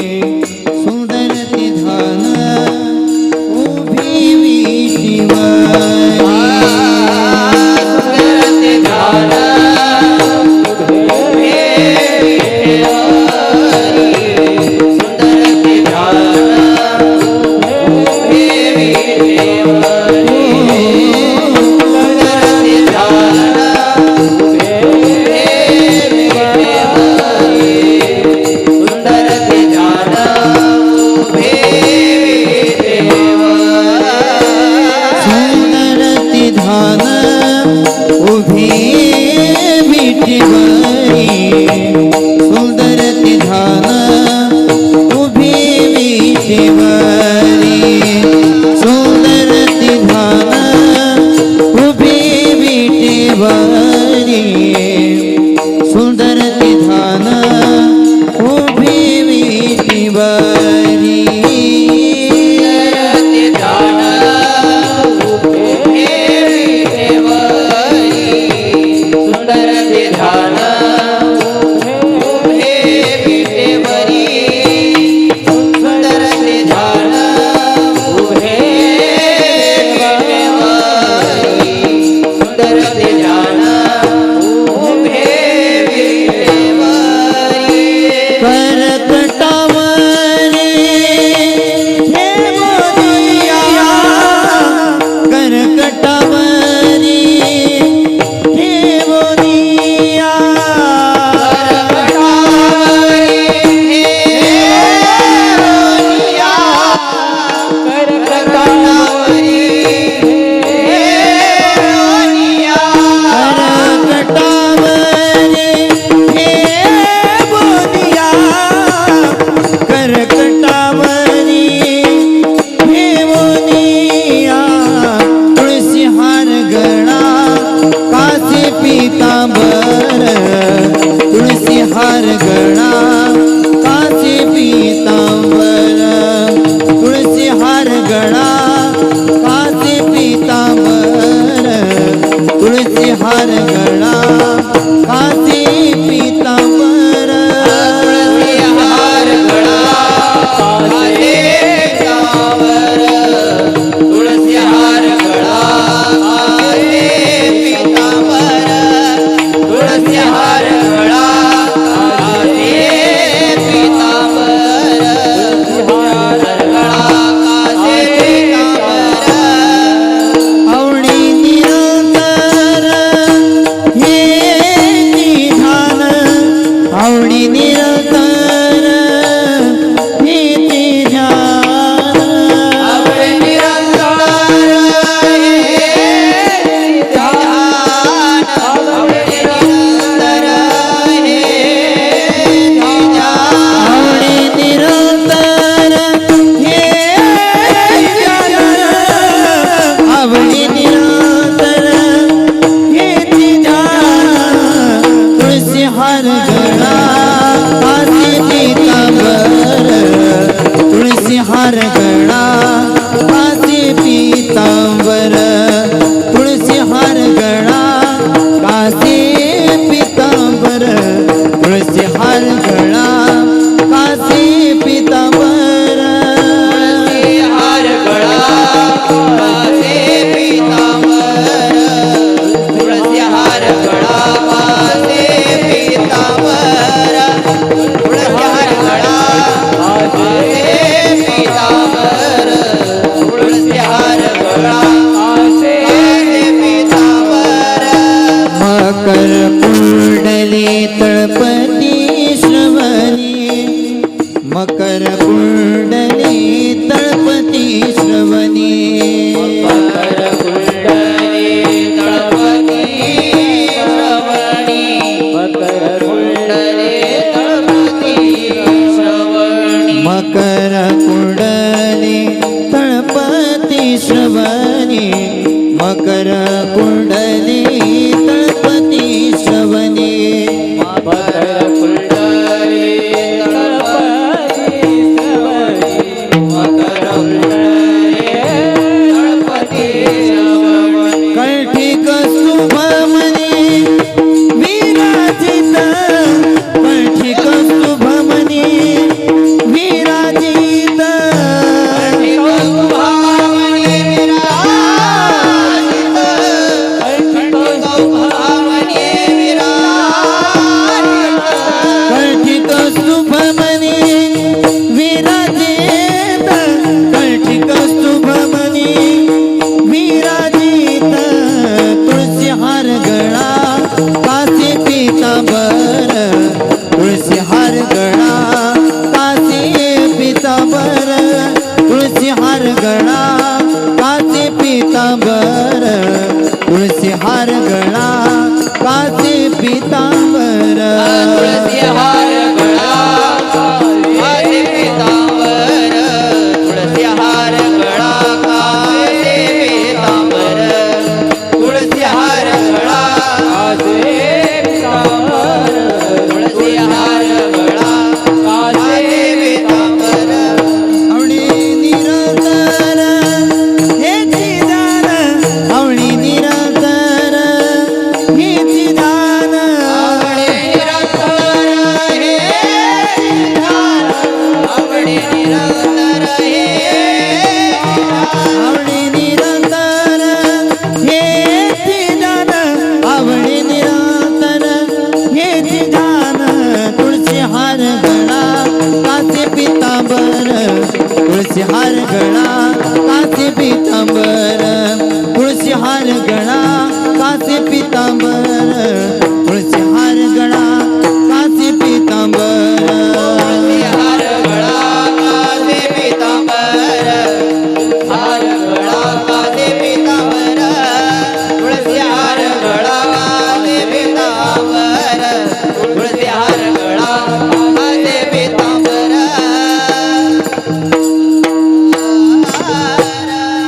mim. सुंदरती धान उभे विठवरी सुंदरती धान उभे विठवरी सुंदरती धान उभे विठवरी हर हार गळा कासे पितांबर तुळशी हार I'm not Maria गणा कासे पिता